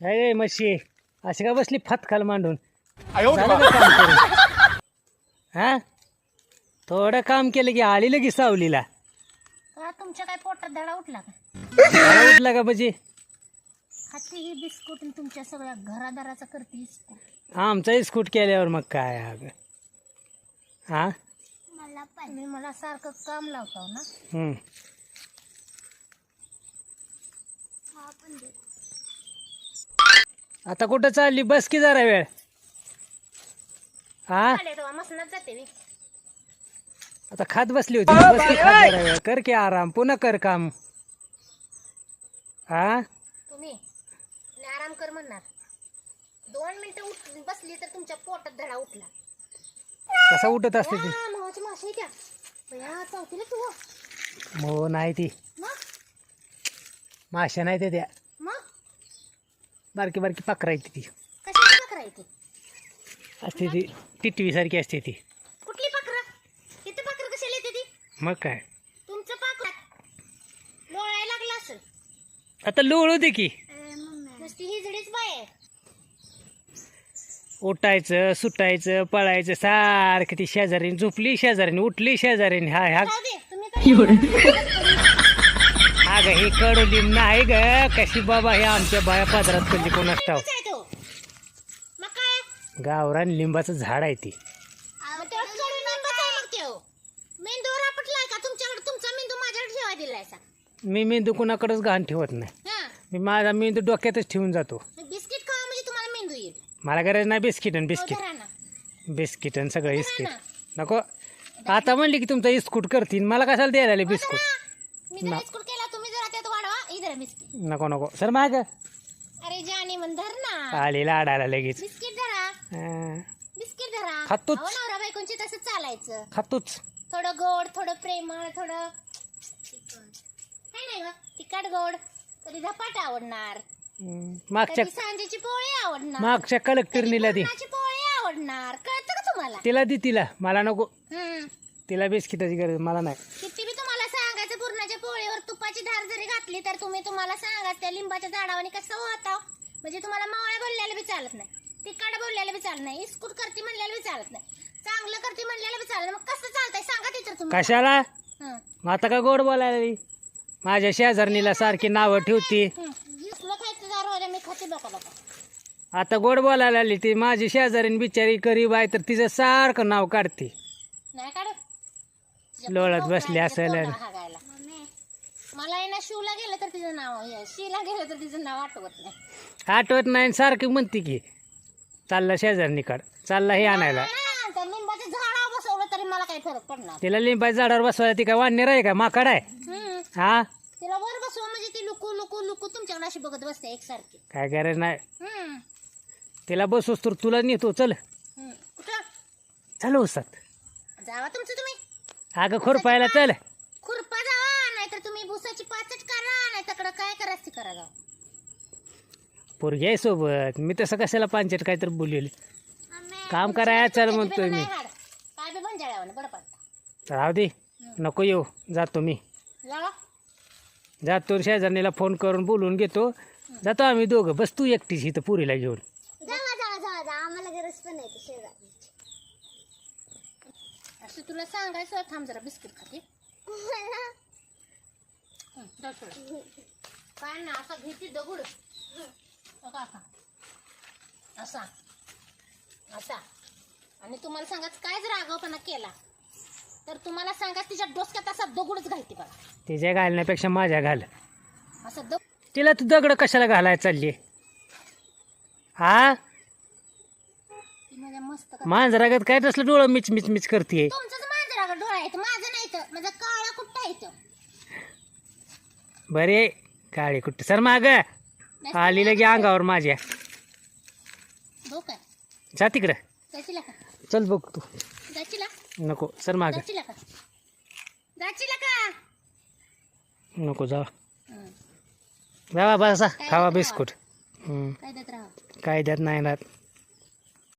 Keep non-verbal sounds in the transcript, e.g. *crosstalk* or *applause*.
अरे मशी अशी का बसली फतखाल मांडून? हा? थोडं काम केलं की आली लगी सावलीला. तुमच्या काय पोटात धडा उठला का? उठला का म्हणजे खाती ही बिस्कुट तुमच्या सगळ्या घरादाराचा करते बिस्कुट केल्यावर मग काय अगं? हा? मला सारखं काम लावताव ना. हम्म. आता कुठं चालली? बस की जरा वेळ. हा? आले तेव्हा मसनात जाते मी. आता खात बसली होती. बस की खात जरा वेळ. कर की आराम. पुन्हा कर काम. हा? तुम्ही? लय आराम कर म्हणणार. दोन मिनिटं उठ बसली तर तुमच्या पोटात धडा उठला. कसा उठत असते ती? या, मावाची माशी द्या बया चौथीला तू हो. नाही ती. मग? माश्या नाही त्या. बारकी बारकी ती. पाखरं आहे ती? असते ती टिटवी सारखी असते ती. कुठली पाखरं किती पाखरं कशाला येते ती? मग काय? तुमचं पाखर लोळायला लागलं असेल. आता लोळ होते की. नुसती हिजडीच बाय आहे. उठायचं सुटायचं पळायचं सारखं ती शेजारीने झोपली शेजारीने उठली शेजारीने हा ह्या जाऊ दे तुम्ही *laughs* अगं हे कडुलिंब नाही ग. कशी बाबा हे आमच्या बाया पादरात तो? मग काय? गावरान लिंबाचं झाड आहे ती. कडू मी मेंदू कुणाकडेच घाण ठेवत नाही. हा. मी माझा मेंदू डोक्यातच ठेवून जातो. बिस्किट खावा म्हणजे तुम्हाला मेंदू येईल. मला गरज नाही बिस्किट आणि हो, बिस्किट ना. बिस्किट आणि सगळं इस्किट ना. नको. आता म्हणली की तुमचा इस्कूट करतीन मला कशाला द्यायला आले बिस्कुट धरा. मी जर बिस्कुट केला तुम्ही जरा इधर बिस्किट. नको नको. सर माग. अरे जानी म्हण धर ना. आली लाडायला लगेच. बिस्किट धरा. अं, बिस्किट धरा. खातोच. अहो, नवरा बायकोंची तसं चालायचं. खातोच. थोडं गोड थोडं प्रेमळ थोडं काय नाही बा तिखट गोड. कधी धपाट आवडणार. हं, मागच्या कधी सांजेची पोळी आवडणार. मागच्या कलेक्टरनीला दे पुरणाची पोळी आवडणार. कळतं का तुम्हाला? तिला दे तिला. मला नको. हम्म. तिला बिस्किटाची गरज मला नाही. किती बी तुम्हाला सांगायचं पुरणाच्या पोळीवर तुपाची घातली तर तुम्ही तुम्हाला सांगा त्या लिंबाच्या झाडावाने कसं होता? म्हणजे तुम्हाला मावळ्या बोललेलं बी चालत नाही. तिखट बोललेलं बी चालत नाही. इस्कूट करते म्हणलेलं बी चालत नाही. चांगलं करते म्हणलेलं बी चालत नाही. मग कसं चालतंय? सांगा तिथं तुम्ही कशाला? हं. मग आता का गोड बोलायला लागली? माझ्या शेजारणीला सारखी नावं ठेवती. हं. तुला खायचं दार होत्या मी खाते बघा बघा. आता गोड बोलायला आली ती. माझी शेजारीन बिचारी गरीब आहे तर तिचं सारखं नाव काढते. नाही काढ लोळत बसली असेल. मला आहे ना शिवला गेलं तर तिचं नाव शीला गेलं तर तिचं नाव आठवत नाही. आठवत नाही आणि सारखी म्हणते की चालला शेजारणीकड चालला हे आणायला. हा, त्या लिंबाच्या झाडावर बसवलं तरी मला काही फरक पडणार. तिला लिंबाच्या झाडावर बसवायला ती काय वाढणार आहे का? माकड आहे? हम्म. हा? तिला वर बसवा म्हणजे ती लुकू लुकू लुकू तुमच्याकडे अशी बघत बसते एकसारखी. काय गरज नाही. हम्म. तिला बसवस तर तुला नेतो चल. हम्म. कुठं? चल उसात. जावा तुमचं तुम्ही. अगं खुरपायला चल खुरपा जावा नाहीतर तुम्ही भुसाची पाचट करा नाही तर काय करायचं पोरगी आहे सोबत. मी तसं कशाला पांचट काय तर बोलेल काम करायला चल म्हणतोय मी काय बी बंजाळ्यावर बरं पडतं. राहू दे. नको येऊ. जातो मी. लावा. जातो शेजारणीला फोन करून बोलवून घेतो. जातो आम्ही दोघं. बस तू एकटीच इथं पुरीला घेऊन. जावा जावा जावा जावा. आम्हाला गरज पण नाही शेजार असं तुला सांगायचं थांब जरा बिस्किट खाते. हं, जाऊ. काय ना असा घेते दगड. असा असा. असा. आणि तुम्हाला सांगाच काय जर आगावपणा केला. तर तुम्हाला सांगा तिच्या डोसक्यात असा दगडच घालते बघा. तिच्या घालण्यापेक्षा माझ्या घाल. असा दग तिला तू दगड कशाला घालायला चालली? हा ती माझ्या मस्त का मांजरागत काय तसलं डोळं मिच मिच मिच करते तुमचंच डोळा माझं नाही तर माझा काळा कुठं बरे. काळी कुठे? सर माग. आली लगे अंगावर माझ्या. जा तिकडं. चल बघ तू. नको सर माग. नको जा. हं. जावा बसा खावा बिस्कुट. हम्म, काय देत राहा काय द्यात नाही राहत.